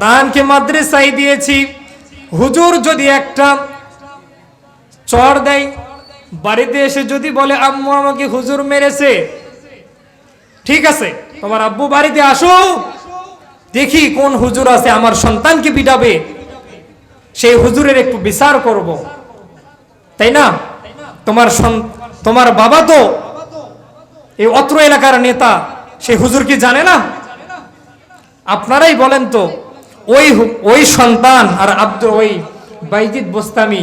সন্তানকে মাদ্রাসায় দিয়েছি। হুজুর যদি একটা চর দেয়, বাড়িতে এসে যদি বলে, আম্মু, আমাকে হুজুর মেরেছে। ঠিক আছে, তোমার আব্বু বাড়িতে আসো দেখি কোন হুজুর আছে, আমার সন্তানকে পিটাবে। সেই হুজুরের একটু বিচার করব। তাই না? তোমার তোমার বাবা তো এই অত্র এলাকার নেতা সেই হুজুর কি জানে না? আপনারাই বলেন তো। ওই ওই সন্তান আর আব্দ ওই বাইজিদ বোস্তামি,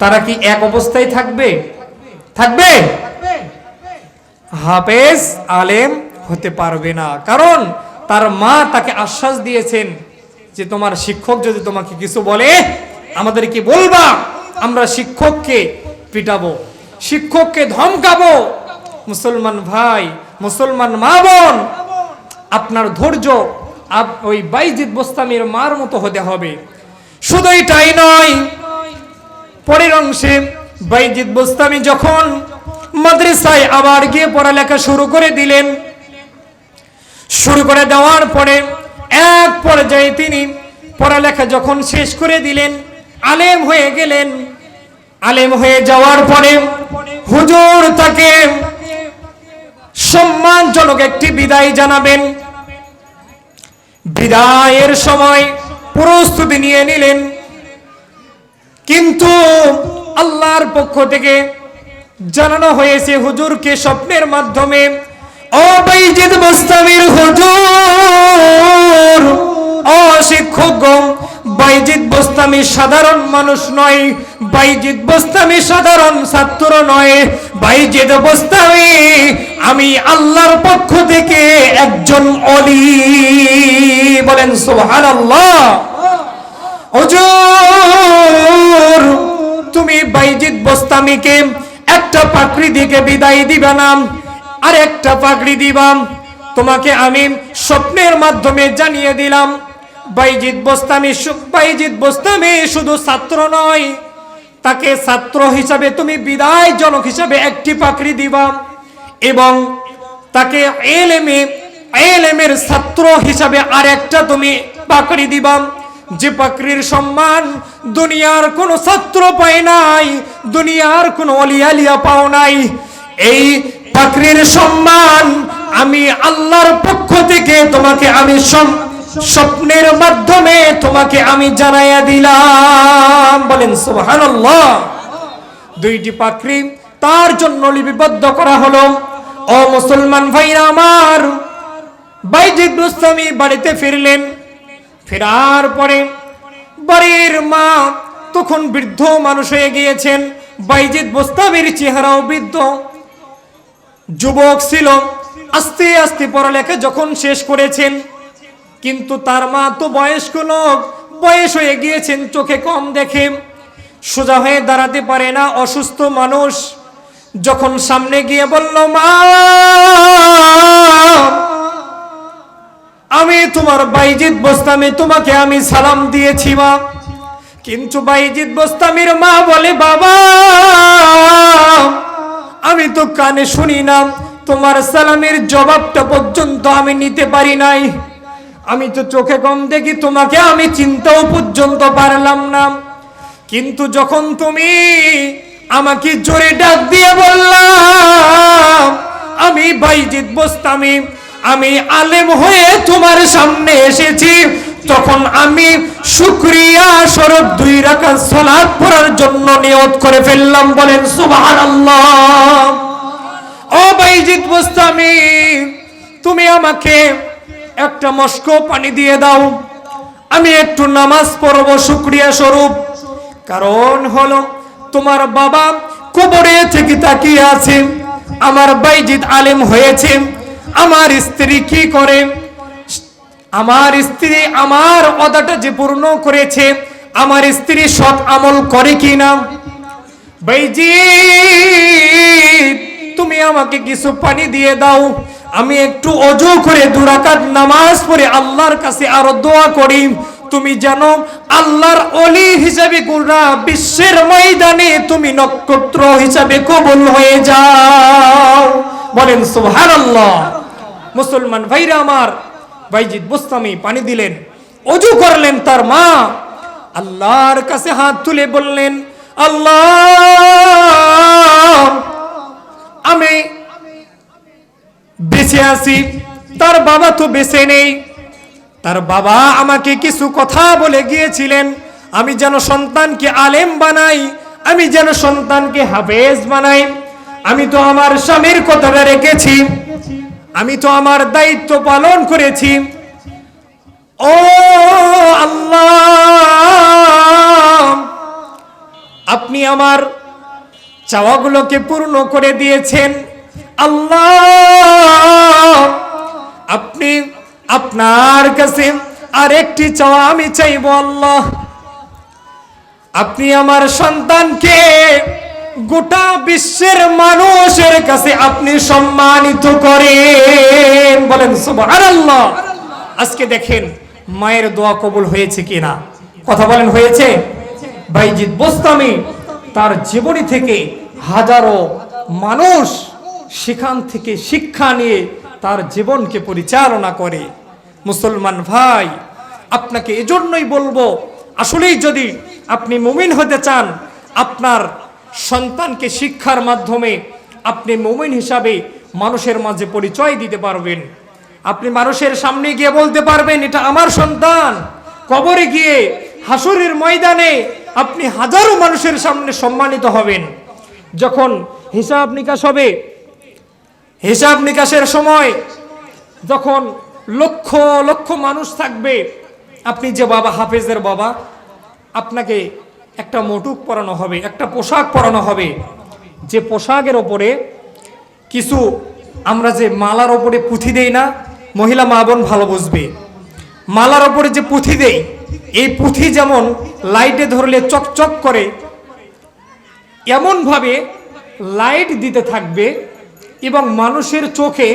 তারা কি এক অবস্থায় থাকবে? থাকবে? হাফেজ আলেম হতে পারবে না। কারণ তার মা তাকে আশ্বাস দিয়েছেন যে তোমার শিক্ষক যদি তোমাকে কিছু বলে আমাদের কি বলবা, আমরা শিক্ষককে পিটাবো, শিক্ষককে ধমকাবো। মুসলমান ভাই, মুসলমান মা বোন, আপনার ধৈর্য ওই বাইজিদ বোস্তামির মার মতো হতে হবে। শুধু এটাই নয়, পরের অংশে বাইজিদ বোস্তামি যখন মাদ্রাসায় আবার গিয়ে পড়ালেখা শুরু করে দিলেন, শুরু করে দেওয়ার পরে এক পর্যায়ে তিনি পড়ালেখা যখন শেষ করে দিলেন, আলেম হয়ে গেলেন। আলেম হয়ে যাওয়ার পরে হুজুর তাকে সম্মানজনক একটি বিদায় জানাবেন। বিদায়ের সময় প্রস্তুতি নিয়ে নিলেন। কিন্তু আল্লাহর পক্ষ থেকে জানানো হয়েছে হুজুরকে স্বপ্নের মাধ্যমে অবৈজিদ মুস্তামির হুজুর অশিক্ষক বাইজিদ বোস্তামি সাধারণ মানুষ নয়, বাইজিদ বোস্তামি সাধারণ ছাত্র নয়, বাইজিদ বোস্তামি আমি আল্লাহর পক্ষ থেকে একজন অলি। বলেন হুজুর, তুমি বাইজিদ বোস্তামিকে একটা পাকড়ি দিকে বিদায় দিবা না আর একটা পাকড়ি দিবাম তোমাকে আমি স্বপ্নের মাধ্যমে জানিয়ে দিলাম, বাইজিদ বোস্তামি বাইজিদ বোস্তামি শুধু ছাত্র নয়, তাকে ছাত্র হিসাবে তুমি বিদায় জনক হিসাবে একটি পাকড়ি দিবা এবং তাকে এলেমে এলেমের ছাত্র হিসাবে আর একটা তুমি পাকড়ি দিবাম যে পাকড়ির সম্মান দুনিয়ার কোনো ছাত্র পায় নাই, দুনিয়ার কোনো অলিয়ালিয়া পাও নাই। এই পাকড়ির সম্মান আমি আল্লাহর পক্ষ থেকে তোমাকে আমি স্বপ্নের মাধ্যমে তোমাকে আমি জানাইয়া দিলাম। বলেন, সুবহানাল্লাহ। দুইটি পাখরি তার জন্য লিপিবদ্ধ করা হলো। ও মুসলমান ভাইরা আমার বাইজিদ রুস্তমি বাড়িতে ফিরলেন। ফেরার পরে বাড়ির মা তখন বৃদ্ধ মানুষ হয়ে গিয়েছেন। বাইজিদ বোস্তামির চেহারাও বৃদ্ধ। যুবক ছিল, আস্তে আস্তে পড়ালেখা যখন শেষ করেছেন, কিন্তু তার মা তো বয়স্ক লোক, বয়স হয়ে গিয়েছেন, চোখে কম দেখে। সোজা হয়ে দাঁড়াতে পারে না অসুস্থ মানুষ। যখন সামনে গিয়ে বলল, মা! আমি তোমার বাইজিৎ বস্তামি, তোমাকে আমি সালাম দিয়েছি মা। কিন্তু বাইজিৎ বস্তামির মা বলে, বাবা, আমি তো কানে শুনি না। তোমার সালামের জবাবটা পর্যন্ত আমি নিতে পারি নাই। আমি তো চোখে কম দেখি তোমাকে আমি চিন্তাও পর্যন্ত পারলাম না। কিন্তু যখন তুমি আমাকে জোরে ডাক দিয়ে বললাম, আমি বাইজিৎ বস্তামি আমি আলেম হয়ে তোমার সামনে এসেছি। তখন আমি শুক্রিয়া স্বরূপ দুই রাকাত সলাদ পড়ার জন্য নিয়ত করে ফেললাম। বলেন, সুবহানাল্লাহ। ও বাইজিৎ বস্তামি তুমি আমাকে একটা মস্ক পানি দিয়ে দাও। আমি একটু নামাজ পড়ব শুক্রিয়া স্বরূপ। কারণ হলো, তোমার বাবা কবরে থেকে তাকিয়ে আছে। আমার বাইজিৎ আলেম হয়েছে। আমার স্ত্রী কি করে? আমার স্ত্রী আমার অদাটা যে পূর্ণ করেছে, আমার স্ত্রী সৎ আমল করে কিনা? বাইজিৎ তুমি আমাকে কিছু পানি দিয়ে দাও। আমি একটু অজু করে দুরাকাত নামাজ পড়ে আল্লাহর কাছে আরও দোয়া করি। তুমি জানো, আল্লাহর অলি হিসাবে গোটা বিশ্বের ময়দানে তুমি নক্ষত্র হিসাবে কবুল হয়ে যাও। বলেন, সুবহানাল্লাহ। মুসলমান ভাইরা আমার বাইজিৎ বুস্তামি পানি দিলেন, অজু করলেন তার মা। আল্লাহর কাছে হাত তুলে বললেন, আল্লাহ, আমি বেঁচে আছি, তার বাবা তো বেঁচে নেই। তার বাবা আমাকে কিছু কথা বলে গিয়েছিলেন, আমি যেন সন্তানকে আলেম বানাই, আমি যেন সন্তানকে হাফেজ বানাই। আমি তো আমার স্বামীর কথাটা রেখেছি। আমি তো আমার দায়িত্ব পালন করেছি। ও আল্লাহ! আপনি আমার চাওয়াগুলোকে পূর্ণ করে দিয়েছেন। আল্লাহ! আপনি আপনার কাছে আরেকটি চাওয়া আমি চাইব, আল্লাহ। আপনি আমার সন্তানকে গোটা বিশ্বের মানুষের কাছে আপনি সম্মানিত করেন। বলেন আজকে দেখেন, মায়ের দোয়া কবুল হয়েছে কিনা? কথা বলেন, হয়েছে? বাইজিৎ বোস্তামি তার জীবনী থেকে হাজারো মানুষ সেখান থেকে শিক্ষা নিয়ে তার জীবনকে পরিচালনা করে। মুসলমান ভাই, আপনাকে এজন্যই বলব, আসলেই যদি আপনি মুমিন হতে চান, আপনার সন্তানকে শিক্ষার মাধ্যমে আপনি মুমিন হিসাবে মানুষের মাঝে পরিচয় দিতে পারবেন। আপনি মানুষের সামনে গিয়ে বলতে পারবেন, এটা আমার সন্তান। কবরে গিয়ে হাসুরের ময়দানে আপনি হাজারো মানুষের সামনে সম্মানিত হবেন। যখন হিসাব নিকাশ হবে, হিসাব নিকাশের সময় যখন লক্ষ লক্ষ মানুষ থাকবে, আপনি যে বাবা, হাফেজের বাবা, আপনাকে একটা মোটুক পরানো হবে, একটা পোশাক পরানো হবে। যে পোশাকের ওপরে কিছু আমরা যে মালার ওপরে পুঁথি দেই না, মহিলা মা বোন ভালো বুঝবে। মালার ওপরে যে পুঁথি দেই, এই পুঁথি যেমন লাইটে ধরলে চকচক করে, এমনভাবে লাইট দিতে থাকবে এবং মানুষের চোখে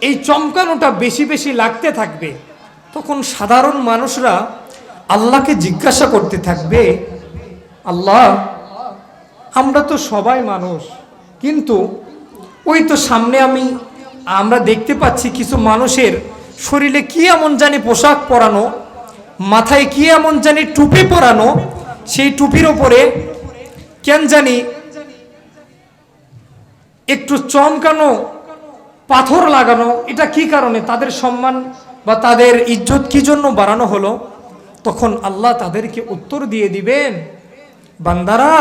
এই চমকানোটা বেশি বেশি লাগতে থাকবে। তখন সাধারণ মানুষরা আল্লাহকে জিজ্ঞাসা করতে থাকবে আল্লাহ, আমরা তো সবাই মানুষ, কিন্তু ওই তো সামনে আমি, আমরা দেখতে পাচ্ছি কিছু মানুষের শরীরে কি এমন জানি পোশাক পরানো, মাথায় কি এমন জানি টুপি পরানো, সেই টুপির ওপরে কেন জানি একটু চমকানো পাথর লাগানো, এটা কি কারণে? তাদের সম্মান বা তাদের ইজ্জত কি জন্য বাড়ানো হলো? তখন আল্লাহ তাদেরকে উত্তর দিয়ে দিবেন। বান্দারা,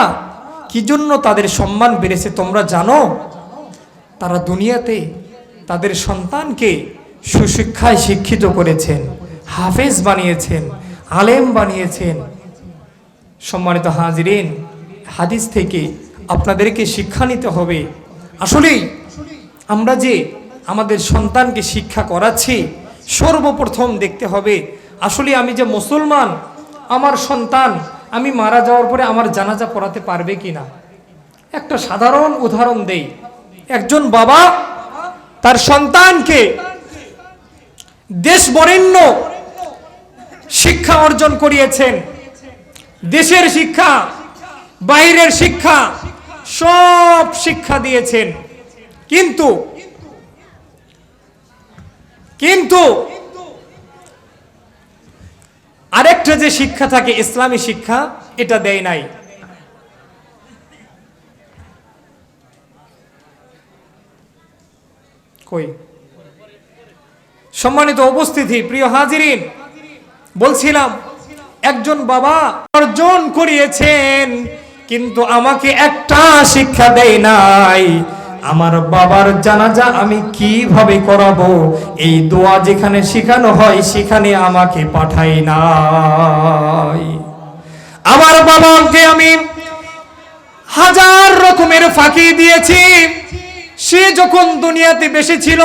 কি জন্য তাদের সম্মান বেড়েছে তোমরা জানো? তারা দুনিয়াতে তাদের সন্তানকে সুশিক্ষায় শিক্ষিত করেছেন, হাফেজ বানিয়েছেন, আলেম বানিয়েছেন। সম্মানিত হাজরিন, হাদিস থেকে আপনাদেরকে শিক্ষা নিতে হবে। আসলেই আমরা যে আমাদের সন্তানকে শিক্ষা করাচ্ছি, সর্বপ্রথম দেখতে হবে, আসলে আমি যে মুসলমান, আমার সন্তান আমি মারা যাওয়ার পরে আমার জানাজা পড়াতে পারবে কি না একটা সাধারণ উদাহরণ দেই। একজন বাবা তার সন্তানকে দেশ বরেণ্য শিক্ষা অর্জন করিয়েছেন। দেশের শিক্ষা বাইরের শিক্ষা, সব শিক্ষা দিয়েছেন। কিন্তু কিন্তু আরেকটা যে শিক্ষা থাকে, ইসলামী শিক্ষা, এটা দেয় নাই। কই? সম্মানিত উপস্থিতি, প্রিয় হাজিরিন, বলছিলাম, একজন বাবা অর্জন করিয়েছেন, কিন্তু আমাকে একটা শিক্ষা দেয় নাই। আমার বাবার জানাজা আমি কীভাবে করাবো? এই দোয়া যেখানে শেখানো হয়, সেখানে আমাকে পাঠাই নাই। আমার বাবাকে আমি হাজার রকমের ফাঁকি দিয়েছি। সে যখন দুনিয়াতে বেশি ছিল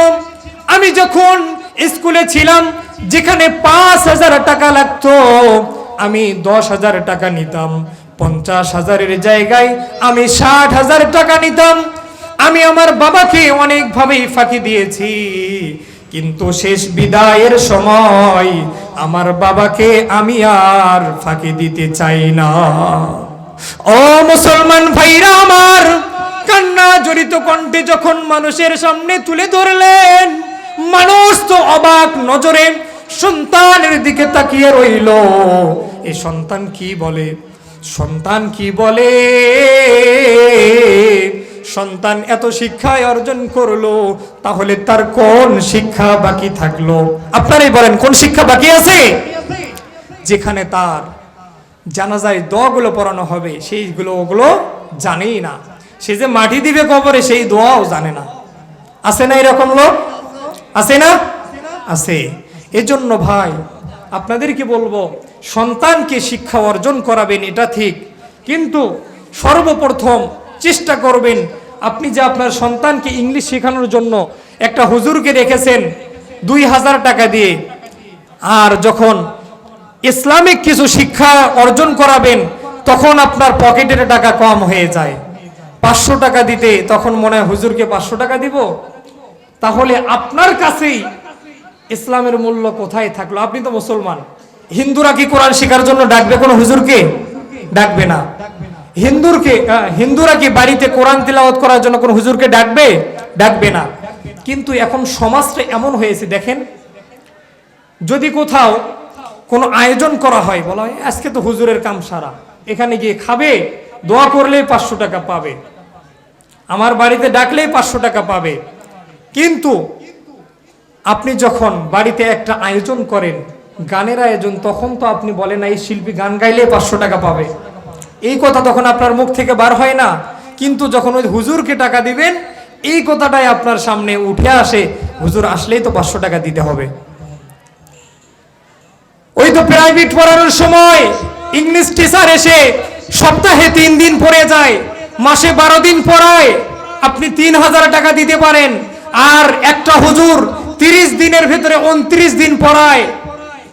আমি যখন স্কুলে ছিলাম, যেখানে পাঁচ হাজার টাকা লাগতো, আমি দশ হাজার টাকা নিতাম। পঞ্চাশ হাজারের জায়গায় আমি ষাট হাজার টাকা নিতাম। আমি আমার বাবাকে অনেকভাবেই ফাঁকি দিয়েছি। কিন্তু শেষ বিদায়ের সময় আমার বাবাকে আমি আর ফাঁকি দিতে চাই না। ও মুসলমান ভাইরা আমার, কান্না জড়িত কণ্ঠে যখন মানুষের সামনে তুলে ধরলেন, মানুষ তো অবাক নজরে সন্তানের দিকে তাকিয়ে রইল। এ সন্তান কি বলে? সন্তান কি বলে? সন্তান এত শিক্ষায় অর্জন করল, তাহলে তার কোন শিক্ষা বাকি থাকল? আপনারাই বলেন, কোন শিক্ষা বাকি আছে? যেখানে তার জানাজায় দোয়াগুলো পড়ানো হবে, সেইগুলো ওগুলো জানেই না। সে যে মাটি দিবে কবরে, সেই দোয়াও জানে না। আছে না এরকম লোক? আছে না? আছে। এজন্য ভাই আপনাদের কি বলব, সন্তানকে শিক্ষা অর্জন করাবেন, এটা ঠিক। কিন্তু সর্বপ্রথম চেষ্টা করবেন। আপনি যে আপনার সন্তানকে ইংলিশ শেখানোর জন্য একটা হুজুরকে রেখেছেন দুই হাজার টাকা দিয়ে, আর যখন ইসলামিক কিছু শিক্ষা অর্জন করাবেন, তখন আপনার পকেটের টাকা কম হয়ে যায়। পাঁচশো টাকা দিতে তখন মনে হয় হুজুরকে পাঁচশো টাকা দিব? তাহলে আপনার কাছেই ইসলামের মূল্য কোথায় থাকল? আপনি তো মুসলমান। হিন্দুরা কি কোরআন শেখার জন্য ডাকবে কোনো হুজুরকে? ডাকবে না। হিন্দুরকে হিন্দুরা কি বাড়িতে কোরআন তিলাওয়াত করার জন্য কোনো হুজুরকে ডাকবে? ডাকবে না। কিন্তু এখন সমাজটা এমন হয়েছে, দেখেন। যদি কোথাও কোনো আয়োজন করা হয়, বলা হয়, আজকে তো হুজুরের কাম সারা, এখানে গিয়ে খাবে, দোয়া করলেই পাঁচশো টাকা পাবে। আমার বাড়িতে ডাকলেই পাঁচশো টাকা পাবে। কিন্তু আপনি যখন বাড়িতে একটা আয়োজন করেন, গানের আয়োজন, তখন তো আপনি বলেন এই শিল্পী গান গাইলে পাঁচশো টাকা পাবে। এই কথা তখন আপনার মুখ থেকে বার হয় না। কিন্তু যখন ওই হুজুরকে টাকা দিবেন, এই কথাটাই আপনার সামনে উঠে আসে। হুজুর আসলেই তো পাঁচশো টাকা দিতে হবে। ওই তো প্রাইভেট পড়ানোর সময় ইংলিশ টিচার এসে সপ্তাহে তিন দিন পড়ে যায়, মাসে বারো দিন পড়ায়। আপনি তিন হাজার টাকা দিতে পারেন। আর একটা হুজুর তিরিশ দিনের ভেতরে উনত্রিশ দিন পড়ায়।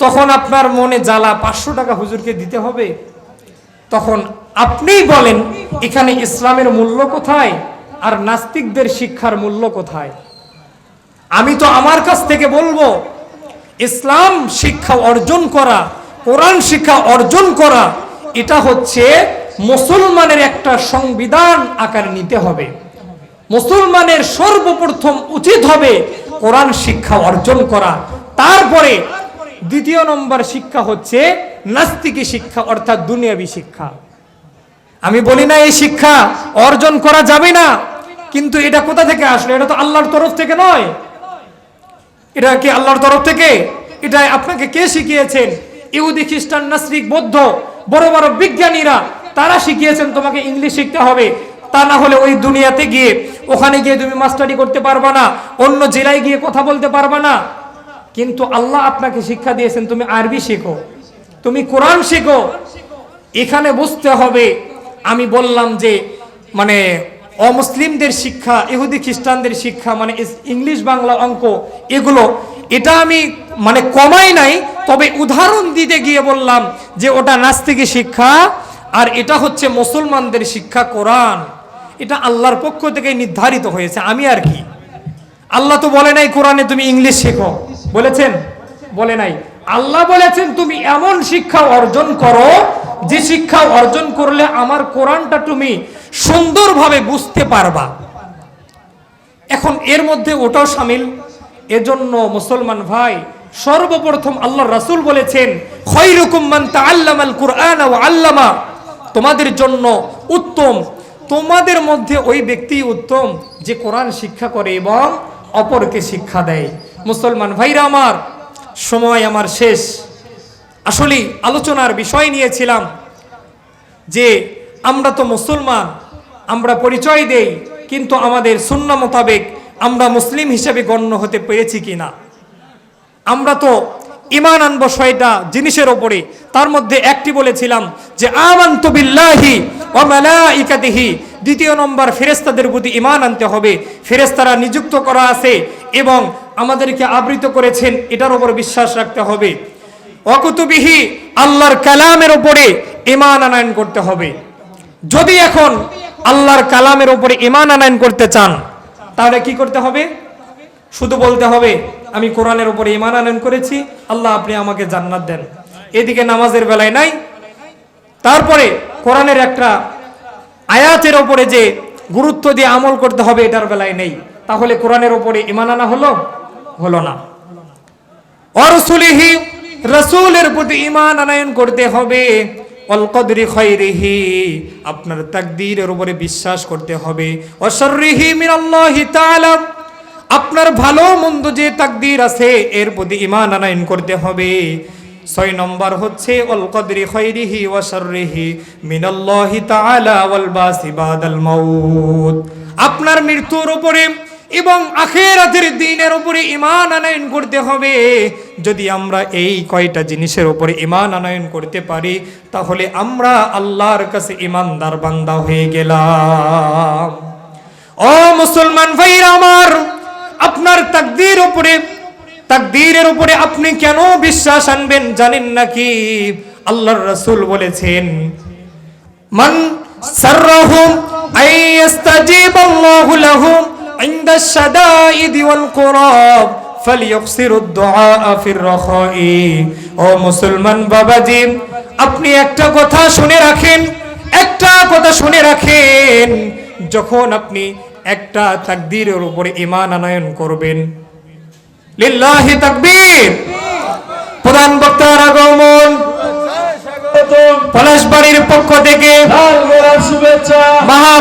তখন আপনার মনে জ্বালা, পাঁচশো টাকা হুজুরকে দিতে হবে? তখন আপনিই বলেন, এখানে ইসলামের মূল্য কোথায় আর নাস্তিকদের শিক্ষার মূল্য কোথায়? আমি তো আমার কাছ থেকে বলব, ইসলাম শিক্ষা অর্জন করা, কোরআন শিক্ষা অর্জন করা, এটা হচ্ছে মুসলমানের একটা সংবিধান আকার নিতে হবে। মুসলমানের সর্বপ্রথম উচিত হবে কোরআন শিক্ষা অর্জন করা। তারপরে দ্বিতীয় নম্বর শিক্ষা হচ্ছে নাস্তিকি শিক্ষা, অর্থাৎ দুনিয়াবী শিক্ষা। আমি বলি না এই শিক্ষা অর্জন করা যাবে না, কিন্তু এটা কোথা থেকে আসলো? এটা তো আল্লাহর তরফ থেকে নয়। এটা কি আল্লাহর তরফ থেকে? এটা আপনাকে কে শিখিয়েছেন? ইহুদি, খ্রিস্টান, নাস্রিক, বৌদ্ধ, বড় বড় বিজ্ঞানীরা, তারা শিখিয়েছেন তোমাকে ইংলিশ শিখতে হবে। তা না হলে ওই দুনিয়াতে গিয়ে, ওখানে গিয়ে তুমি মাস্টারি করতে পারবা না, অন্য জেলায় গিয়ে কথা বলতে পারবা না। কিন্তু আল্লাহ আপনাকে শিক্ষা দিয়েছেন, তুমি আরবি শেখো, তুমি কোরআন শেখো। এখানে বুঝতে হবে আমি বললাম যে মানে অমুসলিমদের শিক্ষা, ইহুদি খ্রিস্টানদের শিক্ষা মানে ইংলিশ বাংলা অঙ্ক, এগুলো, এটা আমি মানে কমাই নাই, তবে উদাহরণ দিতে গিয়ে বললাম যে, ওটা নাস্তিকি শিক্ষা, আর এটা হচ্ছে মুসলমানদের শিক্ষা কোরআন। এটা আল্লাহর পক্ষ থেকে নির্ধারিত হয়েছে, আমি আর কি। আল্লাহ তো বলে নাই কোরআনে তুমি ইংলিশ শেখো। বলেছেন? বলে নাই। আল্লাহ বলেছেন, তুমি এমন শিক্ষা অর্জন করো যে শিক্ষা অর্জন করলে আমার কোরআনটা তুমি সুন্দরভাবে বুঝতে পারবা। এখন এর মধ্যে ওটাও সামিল। এজন্য মুসলমান ভাই, সর্বপ্রথম আল্লাহ রাসূল বলেছেন আল্লামা। তোমাদের জন্য উত্তম। তোমাদের মধ্যে ওই ব্যক্তি উত্তম যে কোরআন শিক্ষা করে এবং অপরকে শিক্ষা দেয়। মুসলমান ভাইরা আমার, সময় আমার শেষ। আসলে আলোচনার বিষয় নিয়েছিলাম যে আমরা তো মুসলমান, আমরা পরিচয় দেই, কিন্তু আমাদের শূন্য মোতাবেক আমরা মুসলিম হিসেবে গণ্য হতে পেরেছি কিনা। আমরা তো ইমান আনব ছয়টা জিনিসের ওপরে, তার মধ্যে একটি বলেছিলাম যে আমান্ত বিল্লাহি দ্বিতীয় নম্বর ফেরেস্তাদের প্রতি ইমান আনতে হবে। ফেরেস্তারা নিযুক্ত করা আছে এবং আমাদেরকে আবৃত করেছেন, এটার ওপর বিশ্বাস রাখতে হবে। অকুতুবিহি আল্লাহর কালামের ওপরে ইমান আনায়ন করতে হবে। যদি এখন আল্লাহর কালামের ওপরে ইমান আনায়ন করতে চান, তাহলে কি করতে হবে? শুধু বলতে হবে, আমি কোরআনের উপরে ইমান আনয়ন করেছি, আল্লাহ আপনি আমাকে জান্নাত দেন। এদিকে নামাজের বেলায় নাই। তারপরে কোরআনের একটা আয়াতের ওপরে যে গুরুত্ব দিয়ে আমল করতে হবে, এটার বেলায় নেই। তাহলে কোরআনের ওপরে ইমান আনা হলো? হলো না। অরসুলিহি রসুলের প্রতি ইমান আনায়ন করতে হবে। অল কদরি খৈরিহি আপনার তাকদীরের উপরে বিশ্বাস করতে হবে। অশরিহি মিনাল্লাহি তাআলা, আপনার ভালো মন্দ যে তাকদীর আছে, এর প্রতি ইমান আনায়ন করতে হবে। ছয় নম্বর হচ্ছে অল কদরি খৈরিহি ওয়া শাররিহি মিনাল্লাহি তাআলা ওয়াল বাসি বাদাল মাউত, আপনার মৃত্যুর উপরে এবং আখেরাতের দিনের উপরে ইমান আনায়ন করতে হবে। যদি আমরা এই কয়টা জিনিসের উপরে ইমান আনায়ন করতে পারি, তাহলে আমরা আল্লাহর কাছে ইমানদার বান্দা হয়ে গেলাম। ও মুসলমান ভাইরা আমার, আপনার তাকদির উপরে, তাকদিরের উপরে আপনি কেন বিশ্বাস আনবেন জানেন নাকি? আল্লাহর রাসূল বলেছেন, মান সাররাহু আইয়াস্তাজিবাল্লাহু লাহুম عند الشدائد والقراب فليقصر الدعاء في الرخاء ও মুসলমান বাবাজি আপনি একটা কথা শুনে রাখেন একটা কথা শুনে রাখেন যখন আপনি একটা তাকদীরের উপরে ঈমান আনয়ন করবেন লিল্লাহি তাকবীর প্রধান বক্তার আগমন স্বাগতম পলাশবাড়ির পক্ষ থেকে লাল গোলাপ শুভেচ্ছা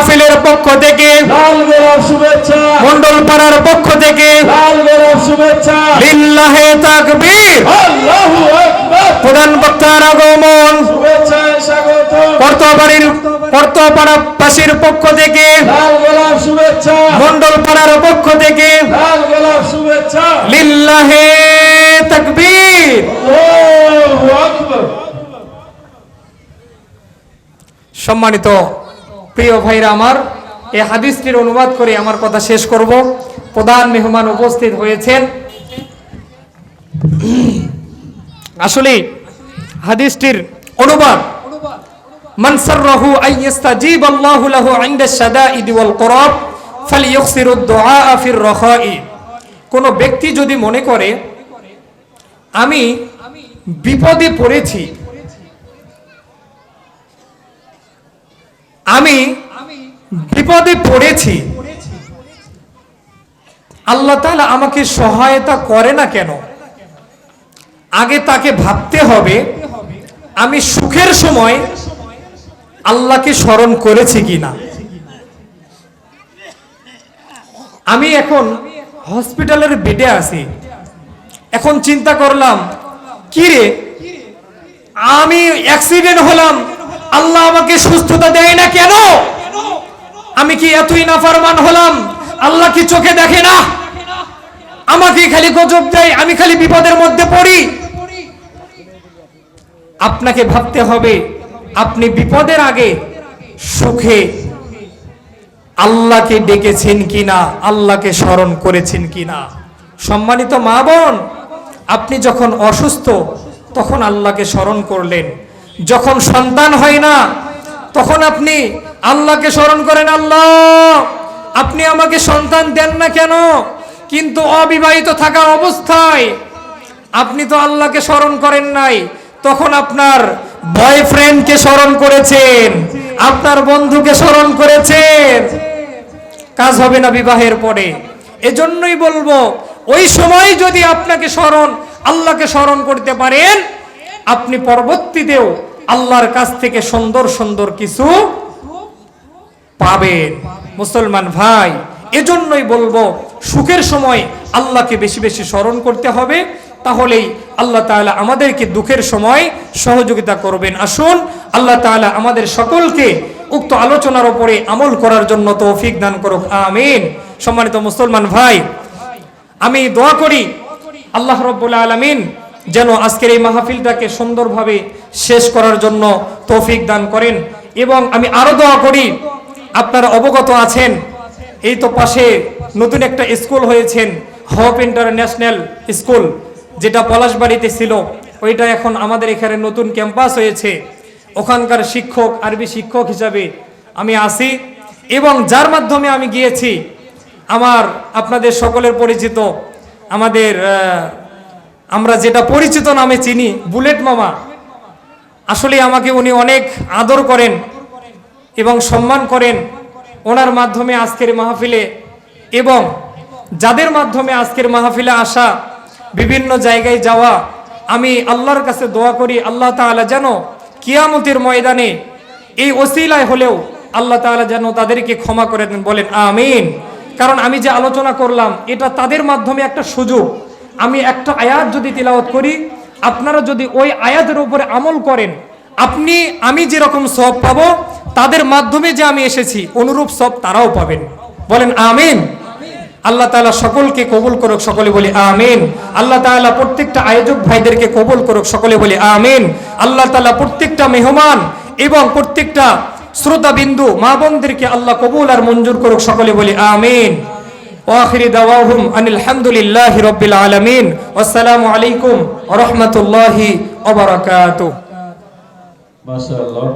মাহফিলের পক্ষ থেকে লাল গোলাপ শুভেচ্ছা। মন্ডল পাড়ার পক্ষ থেকে লাল গোলাপ শুভেচ্ছা। লিল্লাহে তাকবীর। আল্লাহু আকবার। প্রধান বক্তার আগমন। কর্তবাড়ির কর্তপাড়া পাশের পক্ষ থেকে লাল গোলাপ শুভেচ্ছা। মন্ডল পাড়ার পক্ষ থেকে লাল গোলাপ শুভেচ্ছা। লিল্লাহে তাকবীর। আল্লাহু আকবার। সম্মানিত প্রিয় ভাইরা আমার, এ হাদিসটির অনুবাদ করে আমার কথা শেষ করব। প্রধান মেহমান উপস্থিত হয়েছেন। আসলে হাদিসটির অনুবাদ মনসরহু আইয়াস্তাজিব আল্লাহু লাহু ইনদা শাদাইদ ওয়াল কুরাব ফালইয়ুকসিরুদ দুআ ফির রাখাই কোন ব্যক্তি যদি মনে করে, আমি বিপদে পড়েছি আমি বিপদে পড়েছি। আল্লাহ তাআলা আমাকে সহায়তা করে না কেন? আগে তাকে ভাবতে হবে, আমি সুখের সময় আল্লাহকে স্মরণ করেছি কিনা। আমি এখন হসপিটালের বেডে আছি। এখন চিন্তা করলাম কি রে আমি অ্যাক্সিডেন্ট হলাম আল্লাহ আমাকে সুস্থতা দেয় না কেন? আমি কি এতই নাফরমান হলাম? আল্লাহ কি চোখে দেখে না? আমাকে খালি গজব দেয়, আমি খালি বিপদের মধ্যে পড়ি। আপনাকে ভাবতে হবে, আপনি বিপদের আগে সুখে আল্লাহকে ডেকেছেন কিনা, আল্লাহকে স্মরণ করেছেন কিনা? সম্মানিত মা বোন, আপনি যখন অসুস্থ, তখন আল্লাহকে স্মরণ করলেন। যখন সন্তান হয় না, তখন আপনি আল্লাহকে স্মরণ করেন, আল্লাহ, আপনি আমাকে সন্তান দেন না কেন? কিন্তু অবিবাহিত থাকা অবস্থায় আপনি তো আল্লাহকে স্মরণ করেন নাই। তখন আপনার বয়ফ্রেন্ডকে স্মরণ করেছেন, আপনার বন্ধুকে স্মরণ করেছেন। কাজ হবে না বিবাহের পরে। এজন্যই বলব, ওই সময় যদি আপনাকে স্মরণ, আল্লাহকে স্মরণ করতে পারেন আপনি পরবর্তীতেও আল্লাহর কাছ থেকে সুন্দর সুন্দর কিছু পাবেন। মুসলমান ভাই, এজন্যই বলব, সুখের সময় আল্লাহকে বেশি বেশি স্মরণ করতে হবে। তাহলেই আল্লাহ তাআলা আমাদেরকে দুঃখের সময় সহযোগিতা করবেন। আসুন, আল্লাহ তাআলা আমাদের সকলকে উক্ত আলোচনার উপরে আমল করার জন্য তৌফিক দান করুক। আমিন। সম্মানিত মুসলমান ভাই, আমি দোয়া করি, আল্লাহ রব্বুল আলমিন যেন আজকের এই মাহফিলটাকে সুন্দরভাবে শেষ করার জন্য তৌফিক দান করেন। এবং আমি আরও দোয়া করি, আপনারা অবগত আছেন, এই তো পাশে নতুন একটা স্কুল হয়েছেন, হোপ ইন্টারন্যাশনাল স্কুল, যেটা পলাশবাড়িতে ছিল। ওইটা এখন আমাদের এখানে নতুন ক্যাম্পাস হয়েছে। ওখানকার শিক্ষক, আরবি শিক্ষক হিসাবে আমি আসি এবং যার মাধ্যমে আমি গিয়েছি, আমার আপনাদের সকলের পরিচিত, আমাদের আমরা যেটা পরিচিত নামে চিনি, বুলেট মামা। আসলে আমাকে উনি অনেক আদর করেন এবং সম্মান করেন ওনার মাধ্যমে আজকের মাহফিলে এবং যাদের মাধ্যমে আজকের মাহফিলে আসা বিভিন্ন জায়গায় যাওয়া, আমি আল্লাহর কাছে দোয়া করি, আল্লাহ তাআলা যেন কিয়ামতের ময়দানে এই ওসিলায় হলেও আল্লাহ তাআলা যেন তাদেরকে ক্ষমা করে দেন, বলেন আমিন। কারণ আমি যে আলোচনা করলাম, এটা তাদের মাধ্যমে একটা সুযোগ। আমি একটা আয়াত যদি তিলাওয়াত করি, আপনারা যদি ওই আয়াতের উপরে আমল করেন, আপনি, আমি যেরকম সব পাব, তাদের মাধ্যমে যে আমি এসেছি, অনুরূপ সব তারাও পাবেন। বলেন আমিন। আল্লাহ তাআলা সকলকে কবুল করুক, সকলে বলি আমিন। আল্লাহ তাআলা প্রত্যেকটা আয়োজক ভাইদেরকে কবুল করুক, সকলে বলি আমিন। আল্লাহ তাআলা প্রত্যেকটা মেহমান এবং প্রত্যেকটা শ্রোতাবিন্দু, মা বোনদেরকে আল্লাহ কবুল আর মঞ্জুর করুক, সকলে বলি আমিন। ওয়াখিরি দাওয়াহুম আনিল হামদুলিল্লাহি রাব্বিল আলামিন আসসালামু আলাইকুম ওয়া রাহমাতুল্লাহি ওয়া বারাকাতুহু মাশাআল্লাহ